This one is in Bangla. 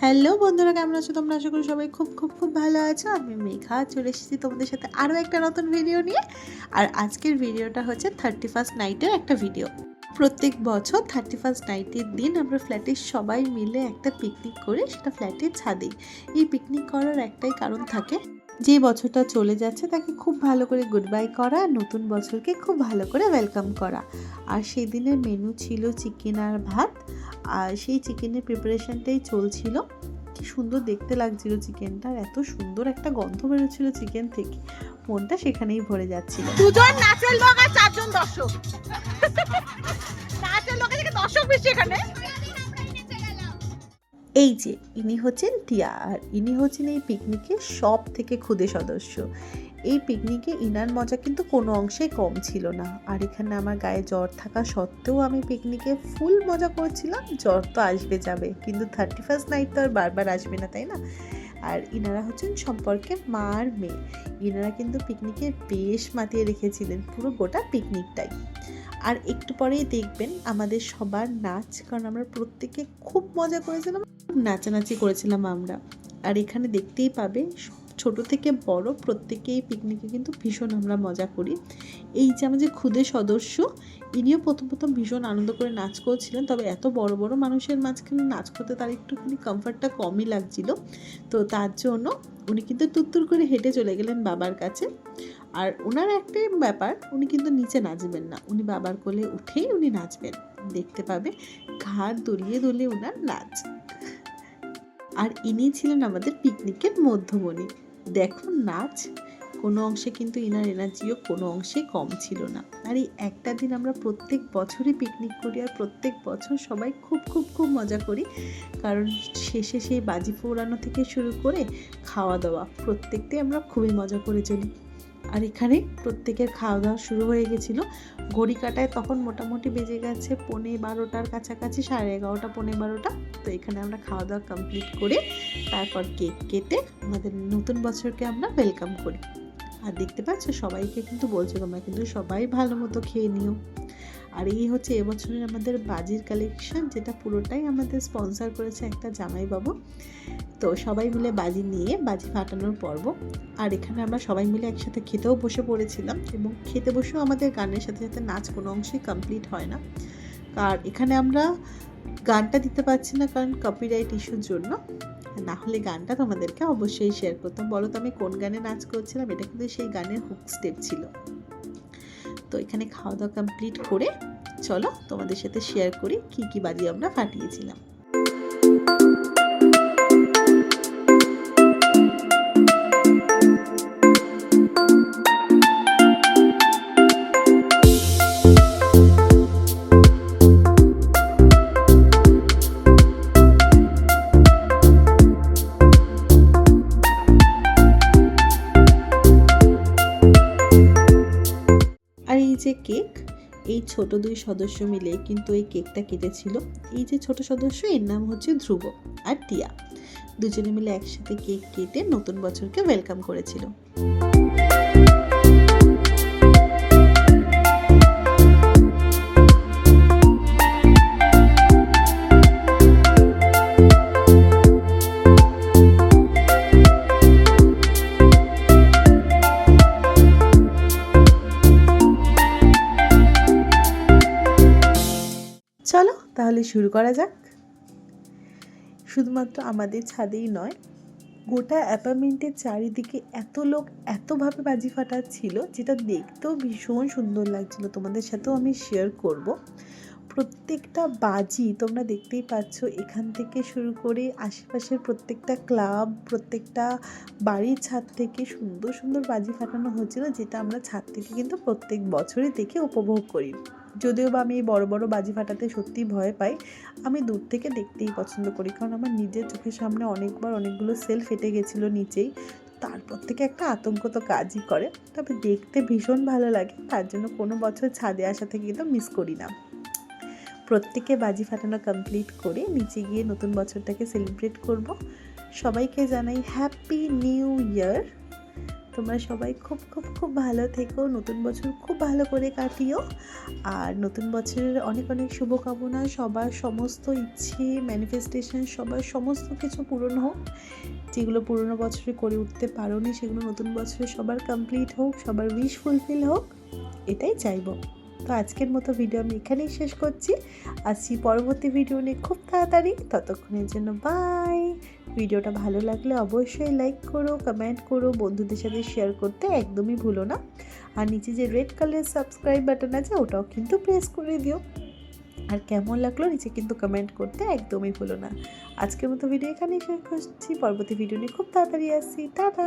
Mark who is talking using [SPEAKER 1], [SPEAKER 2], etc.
[SPEAKER 1] হ্যালো বন্ধুরা, কেমন আছো তোমরা? আশা করি সবাই খুব খুব খুব ভালো আছো। আমি মেঘা, চলে এসেছি তোমাদের সাথে আরও একটা নতুন ভিডিও নিয়ে। আর আজকের ভিডিওটা হচ্ছে থার্টি ফার্স্ট নাইটের একটা ভিডিও প্রত্যেক বছর থার্টি ফার্স্ট নাইটের দিন আমরা ফ্ল্যাটের সবাই মিলে একটা পিকনিক করে সেটা ফ্ল্যাটের ছাদেই এই পিকনিক করার একটাই কারণ থাকে, যে বছরটা চলে যাচ্ছে তাকে খুব ভালো করে গুড বাই করা, নতুন বছরকে খুব ভালো করে ওয়েলকাম করা। আর সেই দিনের মেনু ছিল চিকেন আর ভাত আর সেই চিকেনের প্রিপারেশানটাই চলছিল। কি সুন্দর দেখতে লাগছিল চিকেনটা এত সুন্দর একটা গন্ধ বেরোচ্ছিল চিকেন থেকে। মনটা সেখানেই ভরে যাচ্ছিল।
[SPEAKER 2] দুজন নাচের লোক আর চারজন দর্শক। নাচের লোকের দর্শক বেশি এখানে।
[SPEAKER 1] এই যে, ইনি হচ্ছেন টিয়া, আর ইনি হচ্ছেন এই পিকনিকের সব থেকে ক্ষুদে সদস্য। এই পিকনিকে ইনার মজা কিন্তু কোনো অংশে কম ছিল না। আর এখানে আমার গায়ে জ্বর থাকা সত্ত্বেও আমি পিকনিকে ফুল মজা করছিলাম। জ্বর তো আসবে যাবে, কিন্তু থার্টি ফার্স্ট নাইট তো আর বারবার আসবে না, তাই না? আর ইনারা হচ্ছেন সম্পর্কে মা আর মেয়ে। ইনারা কিন্তু পিকনিকে বেশ মাতিয়ে রেখেছিলেন, পুরো গোটা পিকনিকটাই আর একটু পরেই দেখবেন আমাদের সবার নাচ, কারণ আমরা প্রত্যেকে খুব মজা করেছিলাম, খুব নাচানাচি করেছিলাম আমরা। আর এখানে দেখতেই পাবে ছোট থেকে বড় প্রত্যেকেই পিকনিকে কিন্তু ভীষণ আমরা মজা করি। এই যে আমাদের ক্ষুদে সদস্য, ইনিও প্রথম প্রথম ভীষণ আনন্দ করে নাচ করছিলেন, তবে এত বড় বড় মানুষের মাঝখানে নাচ করতে তার একটুখানি কমফর্টটা কমই লাগছিল। তো তার জন্য উনি কিন্তু তুত্তুর করে হেঁটে চলে গেলেন বাবার কাছে। আর ওনার একটাই ব্যাপার, উনি কিন্তু নিচে নাচবেন না। উনি বাবার কোলে উঠেই উনি নাচবেন। দেখতে পাবে ঘাড় দলিয়ে দলিয়ে ওনার নাচ। আর ইনি ছিলেন আমাদের পিকনিকের মধ্যমণি। দেখুন নাচ, কোনো অংশে কিন্তু ইনার এনার্জিও কোনো অংশে কম ছিল না। আর এই একটা দিন আমরা প্রত্যেক বছরই পিকনিক করি আর প্রত্যেক বছর সবাই খুব খুব খুব মজা করি। কারণ শেষে সেই বাজি পোড়ানো থেকে শুরু করে খাওয়া দাওয়া প্রত্যেকটাই আমরা খুবই মজা করে চলি। আর এখানে প্রত্যেকের খাওয়া দাওয়া শুরু হয়ে গেছিল। ঘড়ি কাটায় তখন মোটামুটি বেজে গেছে পনে বারোটার কাছাকাছি, সাড়ে এগারোটা, পনে বারোটা। তো এখানে আমরা খাওয়া দাওয়া কমপ্লিট করে তারপর কেক কেটে আমাদের নতুন বছরকে আমরা ওয়েলকাম করি। আর দেখতে পাচ্ছ, সবাইকে কিন্তু বলছো, তোমরা কিন্তু সবাই ভালো মতো খেয়ে নিও। আর এই হচ্ছে এবছরের আমাদের বাজির কালেকশন যেটা পুরোটাই আমাদের স্পন্সর করেছে একটা জামাইবাবু। তো সবাই মিলে বাজি নিয়ে বাজি ফাটানোর পর্ব। আর এখানে আমরা সবাই মিলে একসাথে খেতেও বসে পড়েছিলাম এবং খেতে বসেও আমাদের গানের সাথে সাথে নাচ কোনো অংশেই কমপ্লিট হয় না। আর এখানে আমরা গানটা দিতে পারছি না কারণ কপিরাইট ইস্যুর জন্য। না হলে গানটা তোমাদেরকে অবশ্যই শেয়ার করতাম। বলো তো আমি কোন গানে নাচ করছিলাম? এটা কিন্তু সেই গানের হুক স্টেপ ছিল। তো এখানে খাওয়া দাওয়া কমপ্লিট করে চলো তোমাদের সাথে শেয়ার করি কি কি বাজি আমরা ফাটিয়েছিলাম। এই ছোট দুই সদস্য মিলে কিন্তু এই কেকটা কেটেছিল। এই যে ছোট সদস্য, এর নাম হচ্ছে ধ্রুব আর টিয়া। দুজনে মিলে একসাথে কেক কেটে নতুন বছরকে ওয়েলকাম করেছিল। শুরু করা যাক। শুধুমাত্র আমাদের ছাদেই নয়, গোটা অ্যাপার্টমেন্টের চারিদিকে এত লোক এতভাবে বাজি ফাটাচ্ছিল, যেটা দেখতেও ভীষণ সুন্দর লাগছিল। তোমাদের সাথেও আমি শেয়ার করব। প্রত্যেকটা বাজি তোমরা দেখতেই পাচ্ছ, এখান থেকে শুরু করে আশেপাশের প্রত্যেকটা ক্লাব, প্রত্যেকটা বাড়ির ছাদ থেকে সুন্দর সুন্দর বাজি ফাটানো হচ্ছিল, যেটা আমরা ছাদ থেকে কিন্তু প্রত্যেক বছরই দেখে উপভোগ করি। যদিও বা আমি এই বড় বড় বাজি ফাটাতে সত্যিই ভয় পাই, আমি দূর থেকে দেখতেই পছন্দ করি। কারণ আমার নিজের চোখের সামনে অনেকবার অনেকগুলো সেল ফেটে গেছিল নিচেই। তারপর থেকে একটা আতঙ্ক তো কাজই করে। তবে দেখতে ভীষণ ভালো লাগে। তার জন্য কোনো বছর ছাদে আসা থেকে কিন্তু মিস করি না। প্রত্যেকে বাজি ফাটানো কমপ্লিট করে নিচে গিয়ে নতুন বছরটাকে সেলিব্রেট করব। সবাইকে জানাই হ্যাপি নিউ ইয়ার তোমরা সবাই খুব খুব খুব ভালো থেকো। নতুন বছর খুব ভালো করে কাটিও। আর নতুন বছরের অনেক অনেক শুভকামনা। সবার সমস্ত ইচ্ছে ম্যানিফেস্টেশন সবার সমস্ত কিছু পূরণ হোক। যেগুলো পুরনো বছরে করে উঠতে পারোনি, সেগুলো নতুন বছরে সবার কমপ্লিট হোক, সবার উইশ ফুলফিল হোক, এটাই চাইব। তো আজকের মতো ভিডিও আমি এখানেই শেষ করছি। আসছি পরবর্তী ভিডিও নিয়ে খুব তাড়াতাড়ি। ততক্ষণের জন্য বাই ভিডিওটা ভালো লাগলে অবশ্যই লাইক করো কমেন্ট করো, বন্ধুদের সাথে শেয়ার করতে একদমই ভুলো না। আর নিচে যে রেড কালারের সাবস্ক্রাইব বাটন আছে, ওটাও কিন্তু প্রেস করে দিও। আর কেমন লাগল নিচে কিন্তু কমেন্ট করতে একদমই ভুলো না। আজকের মতো ভিডিও এখানেই শেয়ার করছি। পরবর্তী ভিডিও নিয়ে খুব তাড়াতাড়ি আসছি। টাটা